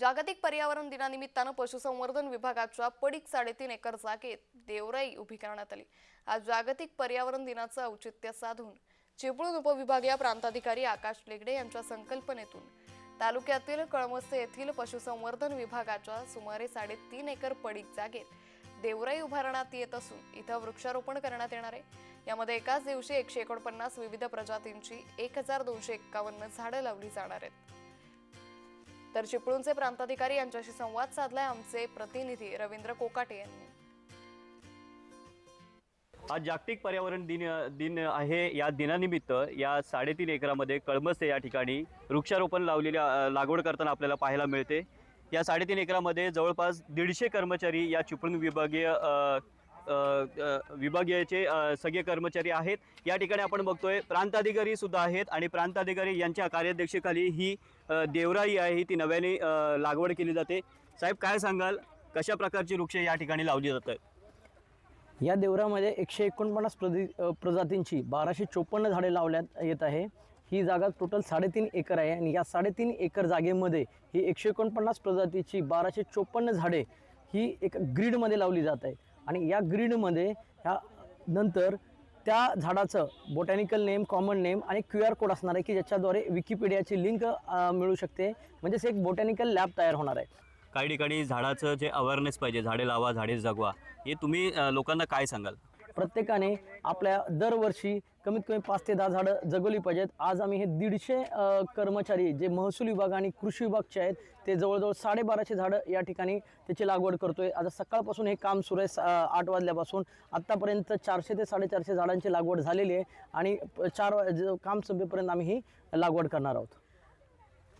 जागतिक पर्यावरण दिनानिमित्तानं पशुसंवर्धन विभागाच्या पडीक साडेतीन एकर जागेत देवराई उभी करण्यात आली. आज जागतिक पर्यावरण दिनाचं औचित्य साधून चिपळूण उपविभागीय प्रांताधिकारी आकाश लेगडे यांच्या संकल्पनेतून तालुक्यातील कळमस्ते येथील पशुसंवर्धन विभागाच्या सुमारे साडेतीन एकर पडीक जागेत देवराई उभारण्यात येत असून इथं वृक्षारोपण करण्यात येणार आहे. यामध्ये एकाच दिवशी एकशे एकोणपन्नास विविध प्रजातींची एक हजार दोनशे एक्कावन्न झाडं लावली जाणार आहेत. तर चिपळूणचे प्रांताधिकारी यांच्याशी संवाद साधलाय आमचे प्रतिनिधी रवींद्र कोकाटे यांनी. आज जागतिक पर्यावरण दिन दिन आहे. या दिनानिमित्त या साडेतीन एकरामध्ये कळमसे या ठिकाणी वृक्षारोपण लावलेल्या लागवड करताना आपल्याला पाहायला मिळते. या साडेतीन एकरामध्ये जवळपास दीडशे कर्मचारी या चिपळूण विभागीय विभागीयचे सगळे कर्मचारी आहेत. या ठिकाणी आपण बघतोय प्रांताधिकारी सुद्धा आहेत आणि प्रांताधिकारी यांच्या कार्याध्यक्षेखाली ही देवराई आहे ती नव्याने लागवड केली जाते. साहेब काय सांगाल? कशा प्रकारची वृक्ष या ठिकाणी लावली जात आहेत या देवरामध्ये एकशे एकोणपन्नास प्रदि प्रजातींची बाराशे चोपन्न झाडे लावण्यात येत आहे. ही जागा टोटल साडेतीन एकर आहे आणि या साडेतीन एकर जागेमध्ये ही एकशे एकोणपन्नास प्रजातीची बाराशे चोपन्न झाडे ही एक ग्रीडमध्ये लावली जात आहे आणि या ग्रीडमध्ये ह्या नंतर त्या झाडाचं बोटॅनिकल नेम कॉमन नेम आणि क्यू आर कोड असणार आहे की ज्याच्याद्वारे विकिपीडियाची लिंक मिळू शकते. म्हणजेच एक बोटॅनिकल लॅब तयार होणार आहे. काही ठिकाणी झाडाचं जे अवेअरनेस पाहिजे झाडे लावा झाडे जगवा हे तुम्ही लोकांना काय सांगाल? प्रत्येकाने आपल्या दरवर्षी कमीत कमी पाच ते दहा झाडं जगवली पाहिजेत. आज आम्ही हे दीडशे कर्मचारी जे महसूल विभाग आणि कृषी विभागचे आहेत ते जवळजवळ साडेबाराशे झाडं या ठिकाणी त्याची लागवड करतोय. आता सकाळपासून हे काम सुरू आहे आठ वाजल्यापासून. आत्तापर्यंत चारशे ते साडेचारशे झाडांची लागवड झालेली आहे आणि प- चार वा- काम संपेपर्यंत आम्ही ही लागवड करणार आहोत.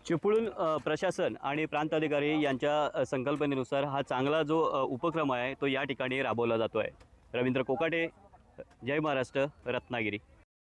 चिपळूण प्रशासन आणि प्रांताधिकारी यांच्या संकल्पनेनुसार हा चांगला जो उपक्रम आहे तो या ठिकाणी राबवला जातो आहे रवींद्र कोकाटे जय महाराष्ट्र रत्नागिरी.